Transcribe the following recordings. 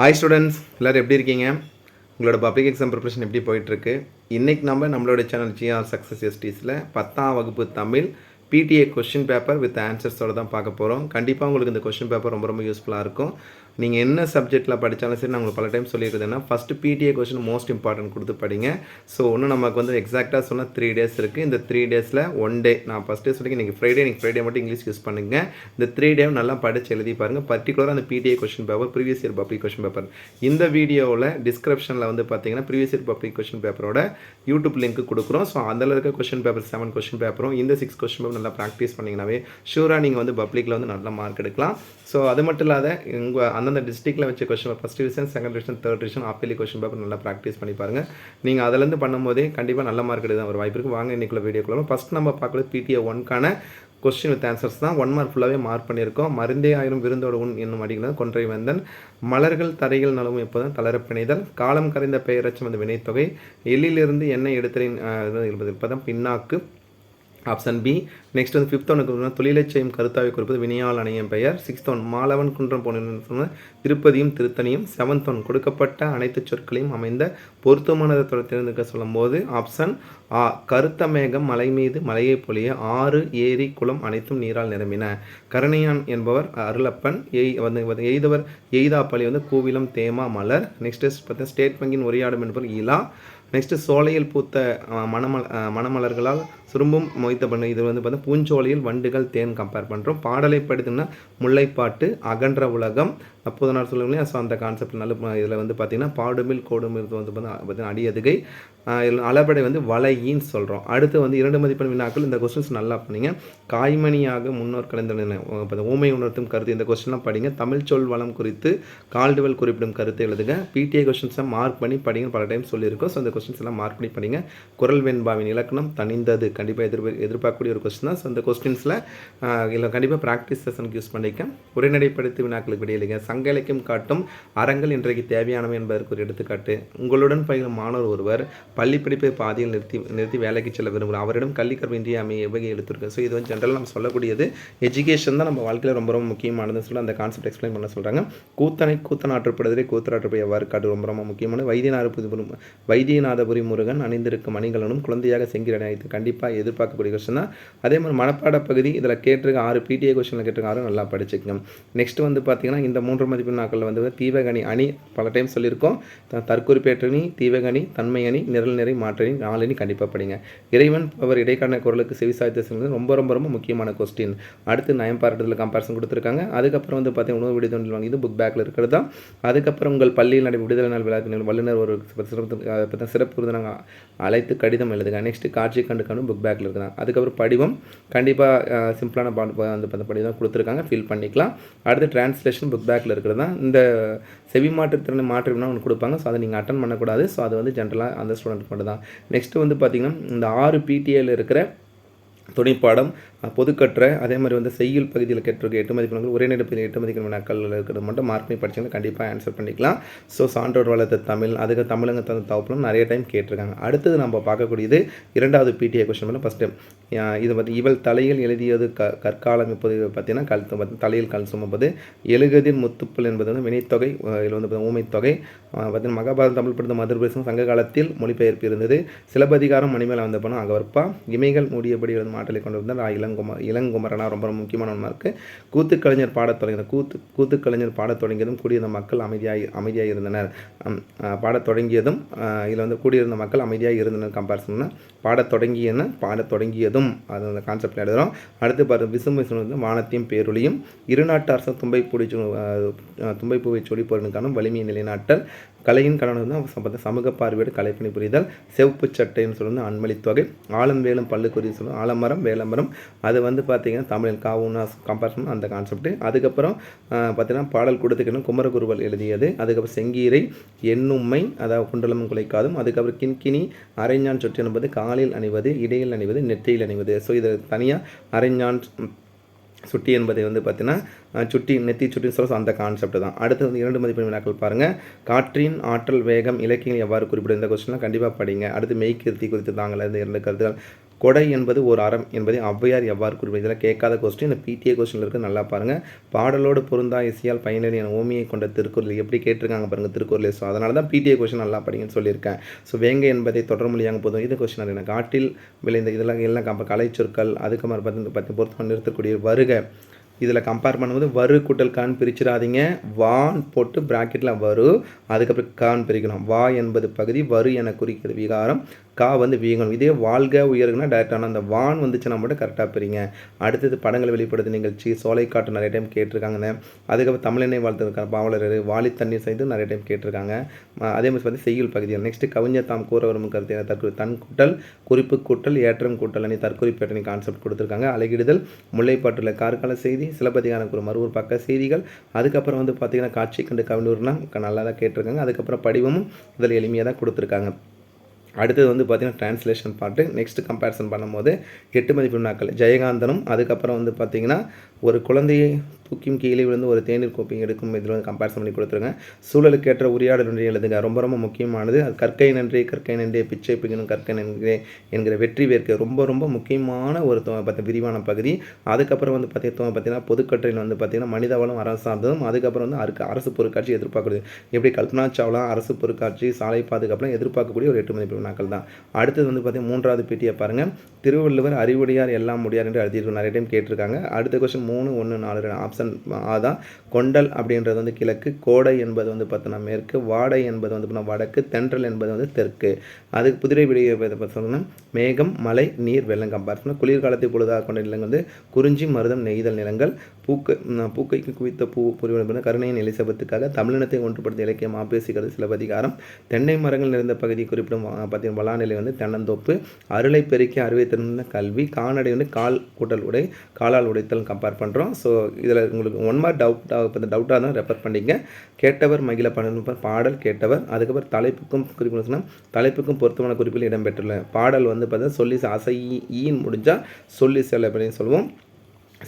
Hi students எல்லோரும் எப்படி இருக்கீங்க? உங்களோட பப்ளிக் எக்ஸாம் ப்ரிப்பரேஷன் எப்படி போயிட்டுருக்கு? இன்றைக்கி நம்ம நம்மளோட சேனல் ஜிஆர் சக்ஸஸ் எஸ்டிஸில் பத்தாம் வகுப்பு Tamil PTA question paper with ஆன்சர்ஸோட தான் பார்க்க போகிறோம் கண்டிப்பாக உங்களுக்கு இந்த கொஷின் பேப்பர் ரொம்ப ரொம்ப யூஸ்ஃபுல்லாக இருக்கும். நீங்கள் என்ன சப்ஜெக்ட்டில் படித்தாலும் சரி நான் உங்களுக்கு பல time சொல்லியிருக்கிறதுனா first PTA question most important கொடுத்து படிங்க. ஸோ ஒன்று நமக்கு வந்து எக்ஸாக்டாக சொன்னால் த்ரீ டேஸ் இருக்குது இந்த த்ரீ டேஸில் ஒன் டே நான் ஃபஸ்ட்டே சொல்லி நீங்கள் ஃப்ரைடே நீங்கள் ஃப்ரைடே மட்டும் இங்கிலீஷ் யூஸ் பண்ணுங்க. இந்த த்ரீ டே நல்லா படித்து எழுதி பாருங்கள் பர்டிகுலராக அந்த PTA question paper previous year public question paper இந்த வீடியோவில் டிஸ்கிரிப்ஷனில் வந்து பார்த்தீங்கன்னா ப்ரீவியஸ் இயர் பப்ளிக் கொஷின் பேப்பரோட யூடியூப் லிங்க் கொடுக்குறோம். ஸோ அதில் இருக்க கொஷின் பேப்பர் செவன் கொஷின் பேப்பரும் இந்த சிக்ஸ் கொஷின் பேப்பர் நல்லா ப்ராக்டிஸ் பண்ணிங்கனாவே ஷூராக நீங்கள் வந்து பப்ளிக்கில் வந்து நல்ல மார்க் எடுக்கலாம். ஸோ அது மட்டும் இல்லாத உங்கள் அந்த அந்தந்த டிஸ்ட்ரிக்டில் வச்ச question first division second division third division April question paper நல்லா ப்ராக்டிஸ் பண்ணி பாருங்கள் நீங்கள் அதிலேருந்து பண்ணும்போதே கண்டிப்பாக நல்ல மார்க் எடுக்க ஒரு வாய்ப்பு இருக்குது வாங்க இன்னைக்குள்ள வீடியோக்குள்ள ஃபஸ்ட் நம்ம பார்க்குறது பிடிஏ ஒன்க்கான கொஸ்டின் வித் ஆன்சர்ஸ் தான். ஒன் மார்க் ஃபுல்லாகவே மார்க் பண்ணியிருக்கோம். மருந்தே ஆயிரம் விருந்தோட உன் என்னும் அடிக்கிறது கொன்றை வந்தன். மலர்கள் தரைகள் நலவும் எப்போதும் தளரப்பிணைதல் காலம் கரைந்த பெயரச்சம் அந்த வினைத்தொகை. எள்ளிலிருந்து எண்ணெய் எடுத்தலின் இருப்பது பின்னாக்கு. Option B. நெக்ஸ்ட் வந்து ஃபிஃப்த் ஒன்று தொழிலை செய்யும் கருத்தாவை கொடுப்பது வினையால் அணையும் பெயர். சிக்ஸ்த் ஒன் மாலவன் குன்றம் போன திருப்பதியும் திருத்தணியும் செவன்த் ஒன் கொடுக்கப்பட்ட அனைத்து சொற்களையும் அமைந்த பொருத்தமானதை தேர்ந்தெடுக்க சொல்லும்போது ஆப்ஷன் ஆ. கருத்த மேகம் மலை மீது மலையை பொழிய ஆறு ஏரி குளம் அனைத்தும் நீரால் நிரம்பின. கருணையான் என்பவர் அருளப்பன். எய் வந்து எய்தவர். எய்தாப்பள்ளி வந்து கூவிலம் தேமா மலர். நெக்ஸ்ட் பார்த்தா ஸ்டேட் வங்கியின் உரையாடும் என்பவர் இலா நெக்ஸ்ட்டு சோலையில் பூத்த மணமல மணமலர்களால் சுரும்பும் மொய்த்த பண்ணு. இது வந்து பார்த்தா பூஞ்சோலையில் வண்டுகள் தேன் கம்பேர் பண்ணுறோம் பாடலை படித்தோம்னா முல்லைப்பாட்டு அகன்ற உலகம். அப்போதனார் சொல்லுங்களே ஸோ அந்த கான்செப்ட் நல்ல இதில் வந்து பார்த்தீங்கன்னா பாடுமில் கோடுமில் வந்து பார்த்தீங்கன்னா அடியதுகை அளபடை வந்து வலையின்னு சொல்கிறோம் அடுத்து வந்து இரண்டு மதிப்பெண் வினாக்கள். இந்த கொஸ்டின்ஸ் நல்லா பண்ணிங்க காய்மணியாக முன்னோர் கலந்த ஊமை உணர்த்தும் கருத்து. இந்த கொஸ்டின்லாம் படிங்க. தமிழ் சொல் வளம் குறித்து கால்டுவல் குறிப்பிடும் கருத்தை எழுதுங்க. பிடிஏ கொஸ்டின்ஸை மார்க் பண்ணி படிங்க பல டைம் சொல்லியிருக்கோம். ஸோ அந்த கொஸ்டின்ஸ் எல்லாம் மார்க் பண்ணி பண்ணிங்க. குரல் வெண்பாவின் இலக்கணம் தனிந்தது கண்டிப்பாக எதிர்பார்க்க எதிர்பார்க்கக்கூடிய ஒரு கொஸ்டின் தான். ஸோ அந்த கொஸ்டின்ஸில் இல்லை கண்டிப்பாக ப்ராக்டிஸ் செஷனுக்கு யூஸ் பண்ணிக்க. உரைநடைப்படுத்தி வினாக்களுக்கு விடையிலைங்க சங்க இலக்கியம் காட்டும் அறங்கள் இன்றைக்கு தேவையானவை என்பதற்கு ஒரு எடுத்துக்காட்டு. உங்களுடன் பயிலும் மாணவர் ஒருவர் பள்ளி படிப்பை பாதியில் நிறுத்தி நிறுத்தி வேலைக்கு செல்ல விரும்புகிறோம் அவரிடம் கல்வி கல்வி இன்றிய அமைய எவ்வகை எடுத்திருக்கு. ஸோ இது வந்து ஜென்ரலாக நம்ம சொல்லக்கூடியது. எஜுகேஷன் தான் நம்ம வாழ்க்கையில் ரொம்ப ரொம்ப முக்கியமானதுன்னு சொல்லி அந்த கான்செப்ட் எக்ஸ்பிளைன் பண்ண சொல்கிறாங்க கூத்தனை கூத்தனாற்றுப்படுதலே கூத்தராற்றுப்பை எவ்வாறு காட்டு ரொம்ப ரொம்ப முக்கியமான வைத்தியநாதபுரி வைத்தியநாதபுரி முருகன் அணிந்திருக்கும் மணிகலனும் குழந்தையாக செங்கிறன இது கண்டிப்பாக எதிர்பார்க்கக்கூடிய கொஸ்டின் தான். அதே மாதிரி மனப்பாட பகுதி இதில் கேட்டிருக்க ஆறு பிடிஏ கொஸ்டினில் கேட்டிருக்க ஆறு நல்லா படிச்சுக்கணும் நெக்ஸ்ட் வந்து பார்த்தீங்கன்னா இந்த மூன்று மதிப்பு நாட்களில் வந்து தீவகணி அணி பல டைம் சொல்லியிருக்கோம். தற்குறிப்பேற்றணி தீவகணி தன்மை அணி நிரல் நிறை மாற்றணி நாலணி கண்டிப்பாக படிங்க. இறைவன் அவர் இடைக்கான குரலுக்கு செவி சாய்த்த ரொம்ப ரொம்ப ரொம்ப முக்கியமான கொஸ்டின் அடுத்து நயம் பாராட்டத்தில் கம்பேரிசன் கொடுத்துருக்காங்க. அதுக்கப்புறம் வந்து பார்த்தீங்கன்னா உணவு விடுதல் வாங்கி இது புக் பேக்கில் இருக்கிறது தான். அதுக்கப்புறம் உங்கள் பள்ளியில் நடை விடுதலை நாள் விழாக்கு வல்லுநர் ஒரு சிறப்பு சிறப்பு விருதுனாங்க அழைத்து கடிதம் எழுதுங்க நெக்ஸ்ட் காட்சி கண்டு கண்டு புக் பேக்கில் இருக்குதான் அதுக்கப்புறம் படிவம் கண்டிப்பாக சிம்பிளான பாட்டு அந்த படிவம் தான் கொடுத்துருக்காங்க. ஃபில் பண்ணிக்கலாம். அடுத்து டிரான்ஸ்லேஷன் புக் பேக்கில் இருக்கிறது தான். இந்த செவி மாற்றுத்திறனை மாற்றுனா ஒன்று கொடுப்பாங்க. ஸோ அதை நீங்கள் அட்டன் பண்ணக்கூடாது. ஸோ அது வந்து ஜென்ரலாக அந்த ஸ்டூடெண்ட் மட்டும் தான் நெக்ஸ்ட்டு வந்து பார்த்திங்கன்னா இந்த ஆறு பிடிஏல இருக்கிற துணைப்பாடம் பொதுக்கற்ற அதே மாதிரி வந்து செய்யுள் பகுதியில் கேட்டிருக்க எட்டு மதிப்பெண்கள் ஒரே நேரத்தில் எட்டு மதிப்பெண் வினாக்கள் இருக்கிறது மட்டும் மார்க் பண்ணி படிச்சிங்கன்னா கண்டிப்பாக ஆன்சர் பண்ணிக்கலாம். ஸோ சான்றோர் வளர்த்த தமிழ் அதுக்கு தமிழங்க தந்த தவப்பிலும் நிறைய டைம் கேட்டிருக்காங்க. அடுத்தது நம்ம பார்க்கக்கூடியது இரண்டாவது பிடிஏ கொஸ்டின் பண்ண ஃபஸ்ட்டு இது வந்து இவள் தலையில் எழுதியது க கற்காலம் இப்போது பார்த்தீங்கன்னா கல் தலையில் கல் சுமப்பது. எழுகதிர் முத்துப்பல் என்பது வந்து வினைத்தொகை இதில் வந்து ஊமைத்தொகை. பார்த்தீங்கன்னா மகாபாரதம் தமிழ் படுத்த மதுர் சங்க காலத்தில் மொழிபெயர்ப்பு இருந்தது சிலப்பதிகாரம் மணிமேல வந்த பணம் அகவற்பா இமைகள் மூடியபடி எழுதும் மாற்றலை கொண்டு வந்தார். இளங்குமர் இளங்குமரனா ரொம்ப ரொம்ப முக்கியமான ஒன்றா இருக்குது கூத்துக்கலைஞர் பாடத் தொடங்கினர் கூத்து கூத்துக்கலைஞர் பாடத் தொடங்கியதும் கூடியிருந்த மக்கள் அமைதியாக அமைதியாக இருந்தனர். பாடத் தொடங்கியதும் இதில் வந்து கூடியிருந்த மக்கள் அமைதியாக இருந்தனர் கம்பேரிசன்னா பாடத் தொடங்கியன பாடத் தொடங்கியதும் அது அந்த கான்செப்ட் எழுதுகிறோம் அடுத்து பாரு விசும்பு வந்து வானத்தையும் பேரொழியும் இருநாட்டு அரசு தும்பை பூடி தும்பை பூவை சொல்லி போறதுக்கான வலிமையை நிலைநாட்டல் கலையின் கடன் வந்து சமூக பார்வையோடு கலைப்பணி புரிதல் செவப்பு சட்டைன்னு சொல்லி அன்மொழி தொகை ஆலம் வேலும் பல்லுக்குரிய சொல்லணும் ஆலமரம் வேலமரம். அது வந்து பார்த்திங்கன்னா தமிழில் காவுனா கம்பேரிசன் அந்த கான்செப்ட் அதுக்கப்புறம் பார்த்திங்கன்னா பாடல் கொடுத்துக்கணும் குமரகுருவல் எழுதியது. அதுக்கப்புறம் செங்கீரை எண்ணும்மை அதாவது குண்டலமும் குலைக்காதும். அதுக்கப்புறம் கிண்கிணி அரைஞான் சொட்டு என்பது காலில் அணிவது இடையில் அணிவது நெற்றியில் அணிவது. ஸோ இது தனியாக அரைஞான் சுட்டி என்பதை வந்து பார்த்தீங்கன்னா சுட்டி நெத்தி சுட்டின்னு சொல்ல அந்த கான்செப்ட் தான். அடுத்து வந்து இரண்டு மதிப்பெண் வினாக்கள் பாருங்கள் காற்றின் ஆற்றல் வேகம் இலக்கியங்கள் எவ்வாறு குறிப்பிடும்? இந்த கொஸ்டின்லாம் கண்டிப்பாக படிங்க. அடுத்து மெய்கிருத்தி குறித்து தாங்கள் இந்த இரண்டு கருத்துகள். கொடை என்பது ஒரு அறம் என்பதை ஔவையார் எவ்வாறு குறிப்பிடும் இதெல்லாம் கேட்காத கொஸ்டின் இந்த பிடிஏ கொஸ்டினில் இருக்குது நல்லா பாருங்கள் பாடலோடு பொருந்தா இசையால் பயனறி என ஓமியை கொண்ட திருக்குறள். எப்படி கேட்டிருக்காங்க பாருங்கள் திருக்குறளே. ஸோ அதனால தான் பிடிஏ கொஸ்டின் நல்லா படிங்கன்னு சொல்லியிருக்கேன். ஸோ வேங்க என்பதை தொடர்மொழியாக போதும் இது கொஸ்டின் எனக்கு காட்டில் விளைந்த இதெல்லாம் எல்லாம் கம்ப கலை சொற்கள் மாதிரி பார்த்து பற்றி பொறுத்து நிறுத்தக்கூடிய வருக. இதில் கம்பேர் பண்ணும்போது வரு கூட்டல் கான் பிரிச்சிடாதீங்க. வான் போட்டு ப்ராக்கெட்டில் வரு. அதுக்கப்புறம் கான் பிரிக்கணும். வா என்பது பகுதி வரு என குறிக்கிறது விகாரம். கா வந்து வீகணும் இதே வாழ்க உயர்கனா டேரெக்டான அந்த வான் வந்துச்சுன்னா மட்டும் கரெக்டாக பிரிங்க. அடுத்தது படங்கள் வெளிப்படுத்த நிகழ்ச்சி சோலை காட்டு நிறைய டைம் கேட்டிருக்காங்க அதுக்கப்புறம் தமிழனை வாழ்த்துருக்காங்க பாவலர் வாலி தண்ணீர் செய்து நிறைய டைம் கேட்டிருக்காங்க. அதே மாதிரி பார்த்து செய்யுள் பகுதியில் நெக்ஸ்ட்டு கவிஞர் தாம் கூற வரும் கருத்து தற்கொலை தன் கூட்டல் குறிப்பு கூட்டல் ஏற்றம் கூட்டல் அணி தற்குறிப்பேட்டணி கான்செப்ட் கொடுத்துருக்காங்க. அழகிடுதல் முல்லைப்பாட்டில் கார்கால செய்தி சிலப்பதிகாரம் ஒரு மறுவூர் பக்க செய்திகள். அதுக்கப்புறம் வந்து பார்த்திங்கன்னா காட்சி கண்டு கவிஞர்னா நல்லா தான் கேட்டிருக்காங்க. அதுக்கப்புறம் படிவமும் இதில் எளிமையாக தான் கொடுத்துருக்காங்க. அடுத்தது வந்து பார்த்திங்கன்னா ட்ரான்ஸ்லேஷன் பாட்டு நெக்ஸ்ட் கம்பேரிசன் பண்ணும்போது எட்டு மதிப்பு நாட்கள். ஜெயகாந்தனும் அதுக்கப்புறம் வந்து பார்த்தீங்கன்னா ஒரு குழந்தையை தூக்கியும் கீழே விழுந்து ஒரு தேநீர் கோப்பையும் எடுக்கும் இதில் வந்து கம்பேரிசன் பண்ணி கொடுத்துருங்க. சூழலுக்கு ஏற்ற உரையாடல் நன்றி எழுதுங்க. ரொம்ப ரொம்ப முக்கியமானது. அது கற்கை நன்றி கற்கை நன்றி பிச்சை பிக்கணும் கற்கை நன்றி என்கிற வெற்றி வேர்க்கு. ரொம்ப ரொம்ப முக்கியமான ஒரு தொ- விரிவான பகுதி. அதுக்கப்புறம் வந்து பார்த்தீங்கன்னா பார்த்தீங்கன்னா பொதுக்கட்டுரையில் வந்து பார்த்தீங்கன்னா மனித வளம் அரசு சார்ந்ததும் அதுக்கப்புறம் வந்து அருக்கு அரசு பொருட்காட்சி எதிர்பார்க்குறது எப்படி கல்பனா சாவ்லா அரசு பொருட்காட்சி சாலை பாதுகாப்புலாம் எதிர்பார்க்கக்கூடிய ஒரு எட்டு மதிப்பு நாட்கள் தான். அடுத்தது வந்து பார்த்தீங்கன்னா மூன்றாவது பேட்டியை பாருங்கள் திருவள்ளுவர் அறிவுடையார் எல்லாம் முடியார் என்று எழுதியிருக்கோம் நிறைய டைம் கேட்டிருக்காங்க. அடுத்த கொஸ்டின் மூணு ஒன்று நாலு ஆப்ஷன் ஆப்ஷன் அதான் கொண்டல் அப்படின்றது வந்து கிழக்கு கோடை என்பது வந்து பார்த்தோன்னா மேற்கு வாடை என்பது வந்து பார்த்தீங்கன்னா வடக்கு தென்றல் என்பது வந்து தெற்கு. அதுக்கு புதிரை விடிய சொன்னோம்னா மேகம் மலை நீர் வெள்ளம் கம்பேர் குளிர்காலத்தை பொழுதாக கொண்ட நிலங்கள் வந்து குறிஞ்சி மருதம் நெய்தல் நிலங்கள். பூக்க பூக்கைக்கு குவித்த பூ புரிவன கருணையின் எலிசபத்துக்காக தமிழினத்தை ஒன்றுபடுத்த இலக்கியம் ஆபேசிக்கிறது சிலப்பதிகாரம் தென்னை மரங்கள் நிறைந்த பகுதி குறிப்பிடும் பார்த்தீங்கன்னா வளாநிலை வந்து தென்னந்தோப்பு. அருளை பெருக்கி அறுவை திறந்த கல்வி. கால்நடை வந்து கால் கூட்டல் உடை காலால் உடைத்தல் கம்பேர் பண்ணுறோம் ஸோ இதில் உங்களுக்கு ஒன் மார்க் டவுட்டாக இப்போ டவுட்டாக தான் ரெஃபர் பண்ணிங்க. கேட்டவர் மகிழ பன்னெண்டு பாடல் கேட்டவர் அதுக்கப்புறம் தலைப்புக்கும் குறிப்பிட தலைப்புக்கும் பொருத்தமான குறிப்பில் இடம்பெற்றுள்ள பாடல் வந்து பார்த்தா சொல்லி அசை ஈன் முடிஞ்சால் சொல்லி செல்ல அப்படின்னு சொல்லுவோம்.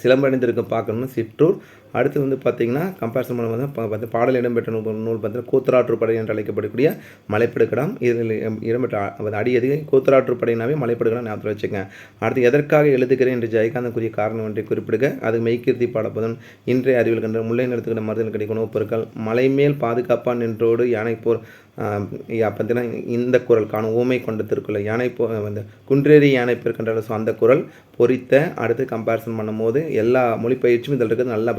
சிலம்படைந்திருக்க பார்க்கணும்னா சிற்றூர் அடுத்து வந்து பார்த்தீங்கன்னா கம்பேரிசன் மூலம் வந்து பார்த்து பாடல் இடம்பெற்ற நூல் நூல் பார்த்தீங்கன்னா கூத்தராற்றுப்படை என்று அழைக்கப்படக்கூடிய மலைப்படுக்கடம் இதில் இடம்பெற்ற அடியது கூத்தராற்று படையினாவே மலைப்படுக்கடம் ஞாபகத்தில் வச்சுக்கங்க. அடுத்து எதற்காக எழுதுகிறேன் என்று ஜெயகாந்தன் கூறிய காரணம் ஒன்றை குறிப்பிடுக. அது மெய்கீர்த்தி பாடப்பதும். இன்றைய அறிவியல் கண்ட முல்லை நிலத்துக்கிற மருந்தில் கிடைக்கும் உணவுப் பொருட்கள் மலைமேல் பாதுகாப்பான் நின்றோடு யானை போர் பார்த்தீங்கன்னா இந்த குரல் காணும் ஊமை கொண்ட திருக்குறள் யானை போ அந்த குன்றேறி யானை பெருக்கின்ற ஸோ அந்த குரல் பொறித்த அடுத்து கம்பேரிசன் பண்ணும்போது எல்லா மொழிப்பயிற்சியும் இதில் இருக்கிறது நல்லா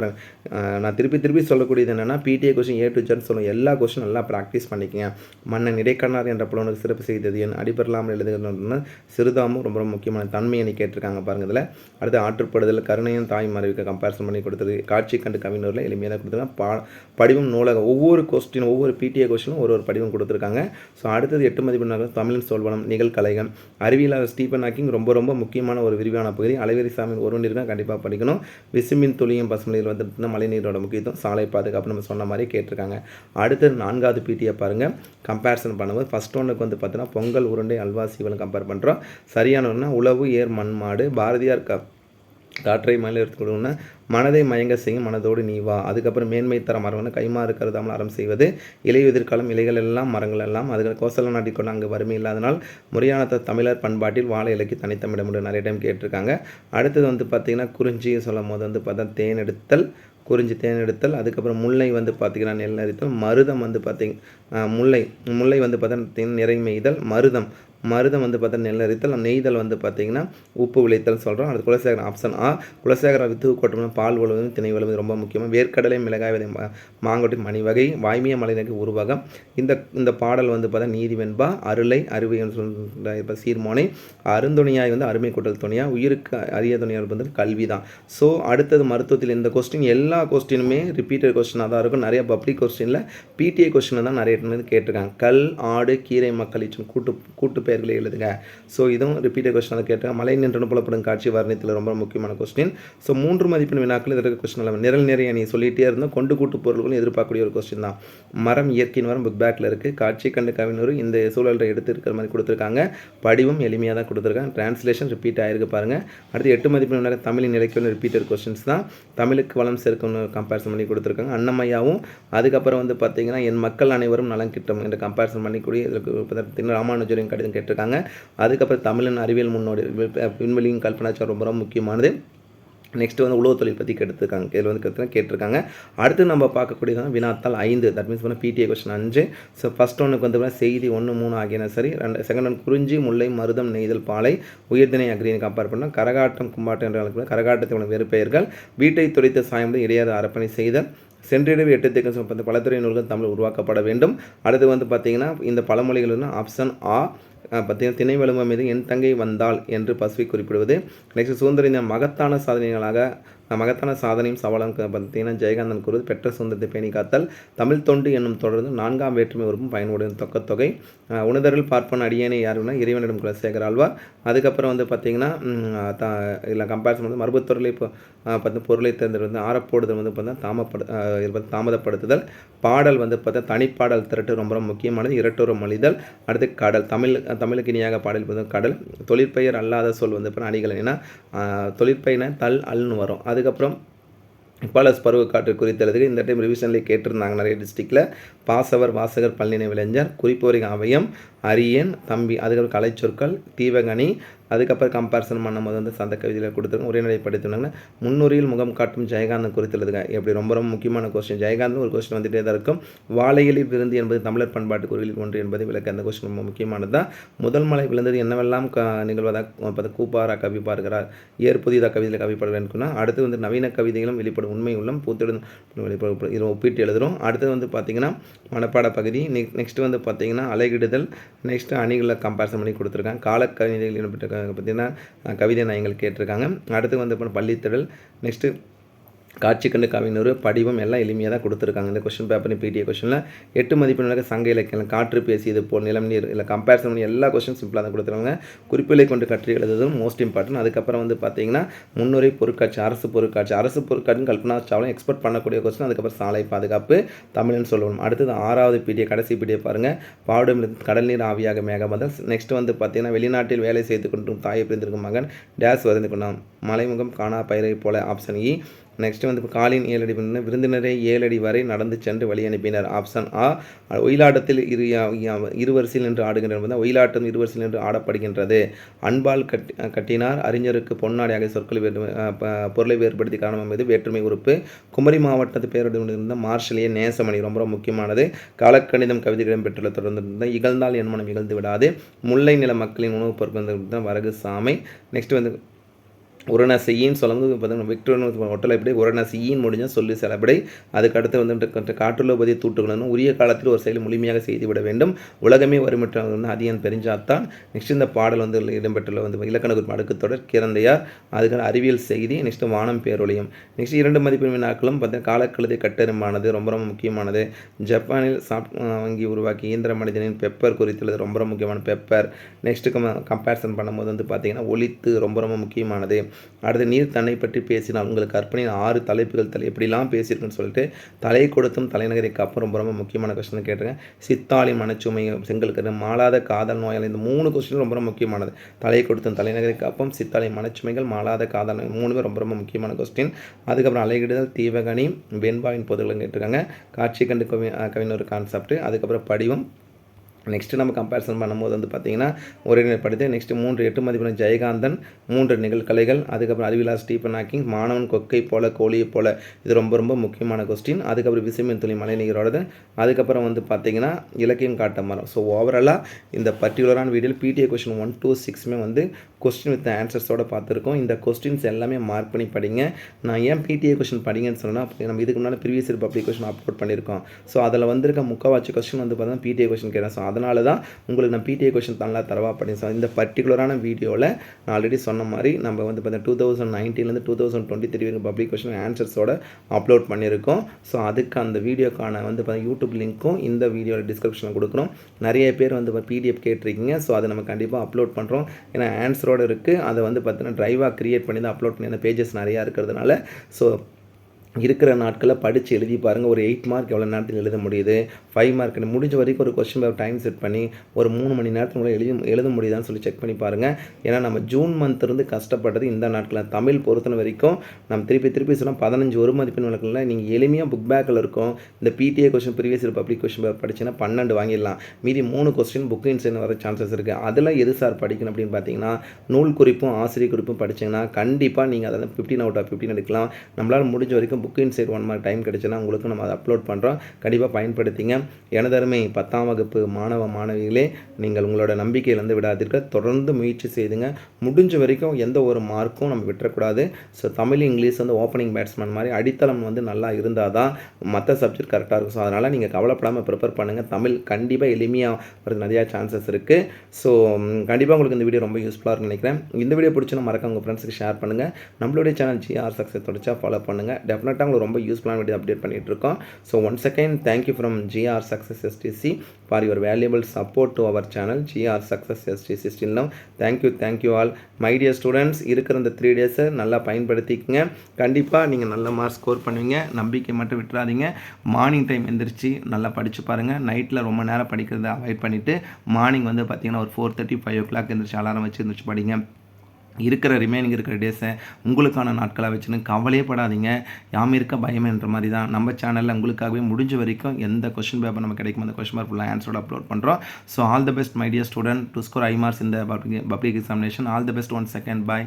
நான் திருப்பி திருப்பி சொல்லக்கூடியது என்னென்னா PTA question A to Z சொல்லும் எல்லா கொஸ்டின் நல்லா ப்ராக்டிஸ் பண்ணிக்கங்க. மன்னன் இடைக்கண்ணார் என்ற புலவனுக்கு சிறப்பு செய்தது என் அடிபெறலாமல் எழுதுகிறதுன்னு சிறுதாமும் ரொம்ப ரொம்ப முக்கியமான தன்மையை கேட்டிருக்காங்க பாருங்க இதில். அடுத்து ஆற்றுப்படுதல் கருணையும் தாய் மறைவுக்கு கம்பேரிசன் பண்ணி கொடுத்தது. காட்சி கண்டு கவிஞரில் எளிமையாக கொடுத்துருக்காங்க பா படிவம் நூலகம் ஒவ்வொரு கொஸ்டின் ஒவ்வொரு பிடிஏ கொஸ்டினும் ஒரு ஒரு படிவம் கொடுத்துருக்காங்க. ஸோ அடுத்தது எட்டு மதிப்பெண்ணாக தமிழின் சொல்வனம் நிகழ்கலைகள். அறிவியலாளர் ஸ்டீபன் ஹாக்கிங் ரொம்ப ரொம்ப முக்கியமான ஒரு விரிவான பகுதி. அலைவரி சாமி ஒரு இருக்கா கண்டிப்பாக படிக்கணும். விசுமின் துளியும் பசுமலையில் வந்து மழைநீரோட முக்கியத்துவம் சாலை பாதுகாப்பு நம்ம சொன்ன மாதிரி கேட்டிருக்காங்க. அடுத்தது நான்காவது பிடியை பாருங்கள் கம்பேரிசன் பண்ணும்போது ஃபஸ்ட் ஒன்றுக்கு வந்து பார்த்தீங்கன்னா பொங்கல் உருண்டை அல்வா சீவலும் கம்பேர் பண்ணுறோம் சரியானவன்னா உழவு ஏர் மண் மாடு பாரதியார் க காற்றை மேலே எடுத்துக்கொள்ளணும்னா மனதை மயங்க செய்யும் மனதோடு நீ வா. அதுக்கப்புறம் மேன்மை தர மரம்னு கைமாறு கருதாமல் அறம் செய்வது. இலையுதிர்காலம் இலைகள் எல்லாம் மரங்கள் எல்லாம். அதுக்கு கோசல நாட்டிக்கொண்டு கொண்டு அங்கே வறுமை இல்லாதனால் முறையான தமிழர் பண்பாட்டில் வாழை இலக்கி தனித்தமிழ் முடியும் நிறைய டைம் கேட்டிருக்காங்க. அடுத்தது வந்து பார்த்தீங்கன்னா குறிஞ்சி சொல்லும் போது வந்து பார்த்தா தேன் எடுத்தல் குறிஞ்சி தேன் எடுத்தல். அதுக்கப்புறம் முல்லை வந்து பார்த்தீங்கன்னா நெல் அரித்தல் மருதம் வந்து பார்த்திங்க முல்லை முல்லை வந்து பார்த்தா தென் நிறை மருதம். மருதம் வந்து பார்த்தா நெல் அரித்தல் நெய்தல் வந்து பார்த்தீங்கன்னா உப்பு விளைத்தல் சொல்கிறோம் அது குலசேகரம் ஆப்ஷன் ஆ குலசேகரம் வித்து கொட்டணும் பால் வலுவது திணை வலுவது ரொம்ப முக்கியமாக வேர்க்கடலை மிளகாய் விதை மாங்கொட்டி மணிவகை மணி வகை மலைநகை உருவகம். இந்த இந்த பாடல் வந்து பார்த்தா நீதி வெண்பா அருளை அருவை சொல்கிற இப்போ சீர்மோனை. அருந்துணையாய் வந்து அருமை கூட்டல் துணையாக உயிருக்கு அரிய துணையாக வந்து கல்வி தான் ஸோ அடுத்தது மருத்துவத்தில் இந்த கொஸ்டின் எல்லா கொஸ்டினுமே ரிப்பீட்டட் கொஸ்டினாக தான் இருக்கும். நிறைய பப்ளிக் கொஸ்டினில் பிடிஏ கொஸ்டினை தான் நிறைய கேட்டிருக்காங்க. கல் ஆடு கீரை மக்கள் கூட்டு கூட்டு பெயர்களை எழுதுங்க. ஸோ இதுவும் ரிப்பீட்டட் கொஸ்டின் அதை கேட்டிருக்காங்க மலை நின்று புலப்படும் காட்சி வர்ணத்தில் ரொம்ப முக்கியமான கொஸ்டின் ஸோ மூன்று மதிப்பெண் வினாக்கள் இருக்க கொஸ்டின் எல்லாம் நிரல் நிறைய நீ சொல்லிகிட்டே இருந்தோம் கொண்டு கூட்டு பொருள்களும் எதிர்பார்க்கக்கூடிய ஒரு கொஸ்டின் தான். மரம் இயற்கையின் வரம் புக் பேக்கில் இருக்குது காட்சி கண்டு கவிஞர் இந்த சூழலில் எடுத்து இருக்கிற மாதிரி கொடுத்துருக்காங்க. படிவம் எளிமையாக தான் கொடுத்துருக்காங்க. டிரான்ஸ்லேஷன் ரிப்பீட் ஆயிருக்கு பாருங்க. அடுத்து எட்டு மதிப்பெண் வினாக்கள் தமிழின் இலக்கியம் ரிப்பீட்டட் கொஸ்டின்ஸ் தான். தமிழுக்கு வளம் சேர்க்கணும்னு கம்பேரிசன் பண்ணி கொடுத்துருக்காங்க. அன்னமையாவும் அதுக்கப்புறம் வந்து பார்த்தீங்கன்னா என் மக்கள் அனைவரும் நலம் கிட்டம் என்ற கம்பேரிசன் பண்ணிக்கூடிய இதில் ராமானுஜரின் கடிதம் கேட்டு கேட்டிருக்காங்க. அதுக்கப்புறம் தமிழன் அறிவியல் முன்னோடி விண்வெளியும் கல்பனாச்சாரம் ரொம்ப ரொம்ப முக்கியமானது. நெக்ஸ்ட் வந்து உழவு தொழில் பற்றி கேட்டுருக்காங்க. இதில் வந்து கேட்டு கேட்டிருக்காங்க. அடுத்து நம்ம பார்க்கக்கூடியது வினாத்தால் ஐந்து. தட் மீன்ஸ் பண்ணால் பிடிஏ கொஸ்டின் அஞ்சு. ஸோ ஃபஸ்ட் ஒன்றுக்கு வந்து பார்த்தீங்கன்னா செய்தி ஒன்று மூணு ஆகியன சரி. ரெண்டு செகண்ட் ஒன் குறிஞ்சி முல்லை மருதம் நெய்தல் பாலை. உயர்தினை அக்ரின்னு கம்பேர் பண்ணால் கரகாட்டம் கும்பாட்டம் என்று அழைக்கப்படும் கரகாட்டத்தை வேறுபெயர்கள் வீட்டை துடைத்த சாயம் இடையாத அரப்பணை செய்தல் சென்றிடவு எட்டு திக்கம் சம்பந்த பலத்துறை நூல்கள் தமிழ் உருவாக்கப்பட வேண்டும். அடுத்து வந்து பார்த்திங்கன்னா இந்த பழமொழிகள் வந்து ஆப்ஷன் ஆ பார்த்தீங்கன்னா திணை வலுமை மீது என் தங்கை வந்தாள் என்று பசுவை குறிப்பிடுவது. நெக்ஸ்ட் சுதந்திர மகத்தான சாதனைகளாக மகத்தான சாதனையும் சவாலும் பார்த்தீங்கன்னா ஜெயகாந்தன் கூறுவது பெற்ற சுந்தரத்தை பேணி காத்தல் தமிழ் தொண்டு என்னும் தொடர்ந்து நான்காம் வேற்றுமை உறுப்பும் பயனுடைய தொக்கத்தொகை உணர்தரில் பார்ப்பன அடியேனே யாருன்னா இறைவனிடம் குலசேகர் ஆழ்வார். அதுக்கப்புறம் வந்து பார்த்தீங்கன்னா த இல்லை கம்பேரிசன் வந்து மரபுத்துறையில் இப்போ பார்த்து பொருளை தேர்ந்தெடுத்து ஆரப்போடுதல் வந்து பார்த்தா தாமப்படு தாமதப்படுத்துதல். பாடல் வந்து பார்த்தா தனிப்பாடல் திரட்டு ரொம்ப ரொம்ப முக்கியமானது. இரட்டொரு மொழிதல் அடுத்து கடல். தமிழ் தமிழுக்கு இனியாக பாடல் கடல். தொழிற்பெயர் அல்லாத சொல் வந்து இப்போ அணிகள் ஏன்னா தொழிற்பெயர்னா தல் அல்னு வரும். அது அதுக்கப்புறம் பலஸ் பருவக்காற்று குறித்து இந்த டைம் ரிவிஷன்லேயே கேட்டிருந்தாங்க நிறைய டிஸ்ட்ரிக்டில் பாசவர் வாசகர் பல்லினை விளைஞர் குறிப்போரின் அவயம் அரியன் தம்பி அதுக்கப்புறம் கலைச்சொற்கள் தீவகனி அதுக்கப்புறம் கம்பேரிசன் பண்ணும்போது வந்து சந்த கவிதையில் கொடுத்துருங்க உரைநடைப்படுத்தினாங்கன்னா முன்னுரையில் முகம் காட்டும் ஜெயகாந்தன் குறித்துள்ளதுங்க. எப்படி? ரொம்ப ரொம்ப முக்கியமான கொஸ்டின் ஜெயகாந்தன் ஒரு கொஸ்டின் வந்துட்டே தான் இருக்கும். வாழையிலில் விருந்து என்பது தமிழர் பண்பாட்டு குறிகளில் ஒன்று என்பது விளக்கு அந்த கொஸ்டின் ரொம்ப முக்கியமானது தான். முதல் மலை விழுந்தது என்னவெல்லாம் க நிகழ்வதாக கூப்பாரா கவி பார்க்கிறார் ஏர் புதிதாக கவிதையில் கவி பாடுகிறார் அடுத்து வந்து நவீன கவிதைகளும் வெளிப்படும். உண்மை உள்ளம் பூத்திடும். வெளிப்படும் ஒப்பிட்டு எழுதுகிறோம் அடுத்தது வந்து பார்த்திங்கன்னா மனப்பாட பகுதி. நெக்ஸ்ட் வந்து பார்த்திங்கன்னா அலைகிடுதல் நெக்ஸ்ட்டு அணிகளை கம்பேரிசன் பண்ணி கொடுத்துருக்காங்க. காலக்கவிதைகள் இடம்பெற்ற பார்த்தீங்கன்னா கவிதை நயங்கள் கேட்டிருக்காங்க. அடுத்து வந்து பள்ளித்திடல் நெக்ஸ்ட்டு காட்சி கண்டு கவிஞர் படிவம் எல்லாம் எளிமையாக தான் கொடுத்துருக்காங்க. இந்த கொஸ்டின் பேப்பர் பிடிஏ கொஸ்டினில் எட்டு மதிப்பெண்களுக்கு சங்க இலக்கியம் காற்று பேசியது போல் நிலம் நீர் இல்லை கம்பேரிசன் பண்ணி எல்லா கொஸ்டின் சிம்பிளாக தான் கொடுத்துருவாங்க குறிப்பிலை கொண்டு கற்று எழுதுவதும் மோஸ்ட் இம்பார்ட்டன்ட் அதுக்கப்புறம் வந்து பார்த்தீங்கன்னா முன்னுரை பொருட்காட்சி அரசு பொருட்காட்சி. அரசு பொருட்காட்சி கல்பனா சாவலம் எக்ஸ்போர்ட் பண்ணக்கூடிய கொஸ்டின் அதுக்கப்புறம் சாலை பாதுகாப்பு தமிழ்னு சொல்லணும். அடுத்தது ஆறாவது பிடிஏ கடைசி பிடிஏ பாருங்கள் பாடும் கடல் நீர் ஆவியாக மேகமதல் நெக்ஸ்ட் வந்து பார்த்தீங்கன்னா வெளிநாட்டில் வேலை செய்து கொண்டும் தாயை பிரிந்திருக்கும் மகன் டேஸ் வரைந்து கொண்டான். மலைமுகம் காணா பயிரை போல ஆப்ஷன் இ e. நெக்ஸ்ட் வந்து இப்போ காலின் ஏழடி பண்ண விருந்தினரை ஏழடி வரை நடந்து சென்று வழி அனுப்பினர். ஆப்ஷன் ஆ ஒயிலாட்டத்தில் இரு இருவரிசையில் நின்று ஆடுகின்ற ஒயிலாட்டம் இருவரிசையில் நின்று ஆடப்படுகின்றது. அன்பால் கட்டி கட்டினார். அறிஞருக்கு பொன்னாடியாக சொற்களை பொருளை வேறுபடுத்தி காரணம் என்பது வேற்றுமை உறுப்பு. குமரி மாவட்டத்து பேரோடு மார்ஷலிய நேசமணி ரொம்ப முக்கியமானது. காலக்கணிதம் கவிதைகளிடம் பெற்றுள்ள தொடர்ந்து இகழ்ந்தால் என் மனம் இகழ்ந்து விடாது. முல்லை நில மக்களின் உணவுப் பொருட்கள் வரகு சாமை. நெக்ஸ்ட் வந்து உரண செய்யின்னு சொல்லும்போது பார்த்தீங்கன்னா விக்டோரியன் ஒட்டலை எப்படி உரண செய்யின் முடிஞ்சால் சொல்லி செலப்படை அதுக்கடுத்து வந்து காற்றுள்ள பதி தூட்டுகளும் உரிய காலத்தில் ஒரு செயல் முழுமையாக செய்துவிட வேண்டும். உலகமே வருமற்ற வந்து அதிகம் பெரிஞ்சாத்தான் நெக்ஸ்ட் இந்த பாடல் வந்து இடம்பெற்றுள்ள வந்து இலக்கண குறிப்பு அடுக்குத்தொடர் கிரந்தையார் அதுக்கான அறிவியல் செய்தி நெக்ஸ்ட் வானம் பேரொழியும். நெக்ஸ்ட் இரண்டு மதிப்பெண் வினாக்களும் பார்த்தீங்கன்னா காலக்கழுதை கட்டெரும்பானது ரொம்ப ரொம்ப முக்கியமானது. ஜப்பானில் சாப் வங்கி உருவாக்கி இயந்திர மனிதனின் பெப்பர் குறித்துள்ளது ரொம்ப ரொம்ப முக்கியமான பெப்பர் நெக்ஸ்ட்டு கம்பேரிசன் பண்ணும்போது வந்து பார்த்தீங்கன்னா ஒழித்து ரொம்ப ரொம்ப முக்கியமானது. அடுத்து நீர் தன்னை பற்றி பேசினால் உங்களுக்கு கற்பனையின் ஆறு தலைப்புகள் தலை எப்படிலாம் பேசியிருக்குன்னு சொல்லிட்டு தலை கொடுத்தும் தலைநகரை அப்புறம் ரொம்ப ரொம்ப முக்கியமான கொஸ்டின் கேட்டிருக்கேன். சித்தாளி மனச்சுமை செங்கல் மாலாத காதல் நோயால் இந்த மூணு கொஸ்டின் ரொம்ப ரொம்ப முக்கியமானது. தலை கொடுத்தும் தலைநகரை அப்புறம் சித்தாளி மனச்சுமைகள் மாலாத காதல் நோய் மூணுமே ரொம்ப ரொம்ப முக்கியமான கொஸ்டின் அதுக்கப்புறம் அலைகிடுதல் தீவகனி வெண்பாவின் பொதுகளும் கேட்டிருக்காங்க. காட்சி கண்டு கவி ஒரு கான்செப்ட் அதுக்கப்புறம் படிவம் நெக்ஸ்ட்டு நம்ம கம்பேரிசன் பண்ணும்போது வந்து பார்த்திங்கன்னா ஒருங்கிணைப்படுத்தி நெக்ஸ்ட்டு மூன்று எட்டு மதிப்பெண் ஜெயகாந்தன் மூன்று நிகழ்கலைகள் அதுக்கப்புறம் அறிவிலா ஸ்டீபன் ஹாக்கிங் மாணவன் கொக்கை போல கோழியை போல இது ரொம்ப ரொம்ப முக்கியமான கொஸ்டின் அதுக்கப்புறம் விசைமின் துளி மலைநீரோடது அதுக்கப்புறம் வந்து பார்த்திங்கன்னா இலக்கியம் காட்ட மரம். ஸோ ஓவராலாக இந்த பர்டிகுலரான வீடியோவில் பிடிஏ கொஸ்டின் ஒன் டூ சிக்ஸுமே வந்து கொஸ்டின் வித் ஆன்சர்ஸோடு பார்த்துருக்கோம் இந்த கொஸ்டின்ஸ் எல்லாமே மார்க் பண்ணி படிங்க. நான் ஏன் பிடிஏ கொஸ்டின் படிங்கன்னு சொன்னால் நம்ம இதுக்கு முன்னாடி previous year public question upload பண்ணியிருக்கோம். ஸோ அதில் வந்திருக்க முக்கால்வாசி கொஸ்டின் வந்து பார்த்தீங்கன்னா பிடிஏ கொஸ்டின் கேட்டேன். ஸோ அதனால தான் உங்களுக்கு நான் பிடிஏ கொஷின் நல்லா தரவா பண்ணி இந்த பர்டிகுலரான வீடியோவில் நான் ஆல்ரெடி சொன்ன மாதிரி நம்ம வந்து பார்த்தீங்கன்னா டூ தௌசண்ட் நைன்டீன்லேருந்து டூ தௌசண்ட் டுவெண்ட்டி த்ரீ வரைக்கும் பப்ளிக் கொஷின் ஆன்சர்ஸோட அப்லோட் பண்ணியிருக்கோம். ஸோ அதுக்கு அந்த வீடியோக்கான வந்து பார்த்தீங்கன்னா யூடியூப் லிங்க்கும் இந்த வீடியோவில் டிஸ்கிரிப்ஷனில் கொடுக்குறோம் நிறைய பேர் வந்து பிடிஎஃப் கேட்டிருக்கீங்க. ஸோ அதை நம்ம கண்டிப்பாக அப்லோட் பண்ணுறோம் ஏன்னா ஆன்சரோடு இருக்குது அதை வந்து பார்த்தீங்கன்னா ட்ரைவாக க்ரியேட் பண்ணி தான் அப்லோட் பண்ணி அந்த பேஜஸ் நிறையா இருக்கிறதுனால ஸோ இருக்கிற நாட்களில் படித்து எழுதி பாருங்கள் ஒரு எயிட் மார்க் எவ்வளோ நேரத்தில் எழுத முடியுது? ஃபைவ் மார்க்னு முடிஞ்ச வரைக்கும் ஒரு கொஸ்டின் பேப்பர் டைம் செட் பண்ணி ஒரு மூணு மணி நேரத்துக்குள்ள எழுதி எழுத முடியுதான்னு சொல்லி செக் பண்ணி பாருங்கள் ஏன்னா நம்ம ஜூன் மந்த் இருந்து கஷ்டப்பட்டது இந்த நாட்களில். தமிழ் பொறுத்தன வரைக்கும் நம்ம திருப்பி திருப்பி சொன்னால் பதினஞ்சு ஒரு மதிப்பெண் வழக்கில் நீங்கள் எளிமையாக புக் பேக்கில் இருக்கும். இந்த PTA question previous year public question paper படிச்சுன்னா பன்னெண்டு வாங்கிடலாம். மீதி மூணு கொஸ்டின் புக் இன்சைன் வர சான்சஸ் இருக்குது அதில் எது சார் படிக்கணும் அப்படின்னு பார்த்தீங்கன்னா நூல் குறிப்பும் ஆசிரியர் குறிப்பும் படிச்சீங்கன்னா கண்டிப்பாக நீங்கள் அதை ஃபிஃப்டின் அவுட் ஆஃப் ஃபிஃப்டின் எடுக்கலாம். நம்மளால் முடிஞ்ச வரைக்கும் book inside one mark time கிடைச்சுன்னா உங்களுக்கு நம்ம அதை அப்லோட் பண்ணுறோம் கண்டிப்பாக பயன்படுத்திங்க. எனதருமை பத்தாம் வகுப்பு மாணவ மாணவிகளே நீங்கள் உங்களோட நம்பிக்கையிலேருந்து விடாதீர்கள். தொடர்ந்து முயற்சி செய்துங்க. முடிஞ்ச வரைக்கும் எந்த ஒரு மார்க்கும் நம்ம விட்டுறக்கூடாது. ஸோ தமிழ் இங்கிலீஷ் வந்து ஓப்பனிங் பேட்ஸ்மேன் மாதிரி அடித்தளம் வந்து நல்லா இருந்தால் தான் மற்ற சப்ஜெக்ட் கரெக்டாக இருக்கும். ஸோ அதனால் நீங்கள் கவலைப்படாமல் ப்ரிப்பேர் பண்ணுங்கள் தமிழ் கண்டிப்பாக எளிமையாக வரது நிறையா சான்சஸ் இருக்குது ஸோ கண்டிப்பாக உங்களுக்கு இந்த வீடியோ ரொம்ப யூஸ்ஃபுல்லாக இருக்குன்னு நினைக்கிறேன். இந்த வீடியோ பிடிச்சுன்னா மறக்க உங்கள் ஃப்ரெண்ட்ஸுக்கு ஷேர் பண்ணுங்கள் நம்மளுடைய சேனல் ஜிஆர் சக்ஸஸ் தொடச்சா ஃபாலோ பண்ணுங்கள் டெஃபினட்டாக உங்களுக்கு ரொம்ப யூஸ்ஃபுல்லான வீடியோ அப்டேட் பண்ணிகிட்டு இருக்கோம். So one second thank you from GR success STC for your valuable support to our channel GR success STC still now thank you thank you all my dear students இருக்கிற இந்த three டேஸை நல்லா பயன்படுத்திக்கங்க. கண்டிப்பாக நீங்கள் நல்ல mark score பண்ணுவீங்க. நம்பிக்கை மட்டும் விட்டுறாதீங்க. மார்னிங் டைம் எந்திரிச்சு நல்லா படித்து பாருங்கள் நைட்டில் ரொம்ப நேரம் படிக்கிறத அவாய்ட் பண்ணிவிட்டு மார்னிங் வந்து பார்த்தீங்கன்னா ஒரு four thirty five o'clock எந்திரிச்சு அலாரம் வச்சு எந்திரிச்சு படிங்க. இருக்கிற ரிமைனிங் இருக்கிற டேஸை உங்களுக்கான நாட்களாக வச்சுன்னு கவலையே படாதீங்க. யாமே இருக்க பயமேன்ற மாதிரி தான் நம்ம சேனலில் உங்களுக்காகவே முடிஞ்ச வரைக்கும் எந்த கொஷின் பேப்பர் நம்ம கிடைக்கும் அந்த கொஷின் பேப்பர் ஃபுல்லாக ஆன்சரோட அப்லோட் பண்ணுறோம் so all the best my dear student to score high marks இந்த public public examination all the best one second bye